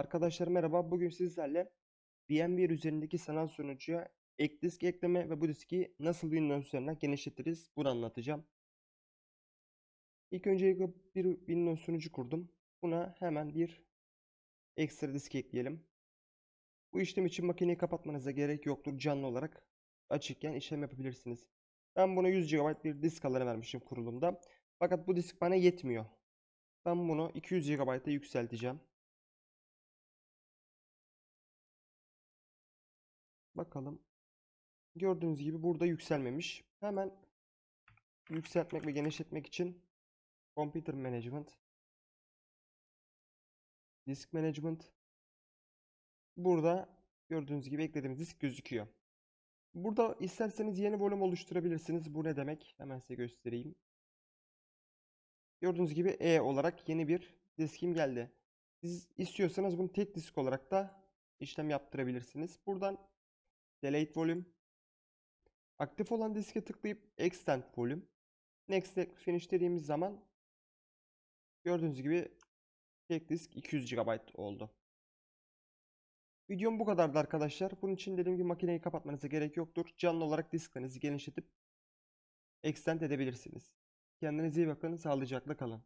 Arkadaşlar merhaba. Bugün sizlerle VMware üzerindeki sanal sunucuya ek disk ekleme ve bu diski nasıl Windows üzerinden genişletiriz bunu anlatacağım. İlk öncelikle bir Windows sunucu kurdum. Buna hemen bir ekstra disk ekleyelim. Bu işlem için makineyi kapatmanıza gerek yoktur. Canlı olarak açıkken işlem yapabilirsiniz. Ben buna 100 GB bir disk alanı vermişim kurulumda. Fakat bu disk bana yetmiyor. Ben bunu 200 GB'a yükselteceğim. Bakalım. Gördüğünüz gibi burada yükselmemiş. Hemen yükseltmek ve genişletmek için Computer Management Disk Management Burada gördüğünüz gibi eklediğimiz disk gözüküyor. Burada isterseniz yeni volüm oluşturabilirsiniz. Bu ne demek? Hemen size göstereyim. Gördüğünüz gibi E olarak yeni bir diskim geldi. Siz istiyorsanız bunu tek disk olarak da işlem yaptırabilirsiniz. Buradan Delete Volume aktif olan diske tıklayıp Extend Volume Next Finish dediğimiz zaman gördüğünüz gibi tek disk 200 GB oldu. Videom bu kadardı arkadaşlar. Bunun için dediğim gibi makineyi kapatmanıza gerek yoktur. Canlı olarak disklerinizi genişletip extend edebilirsiniz. Kendinize iyi bakın. Sağlıcakla kalın.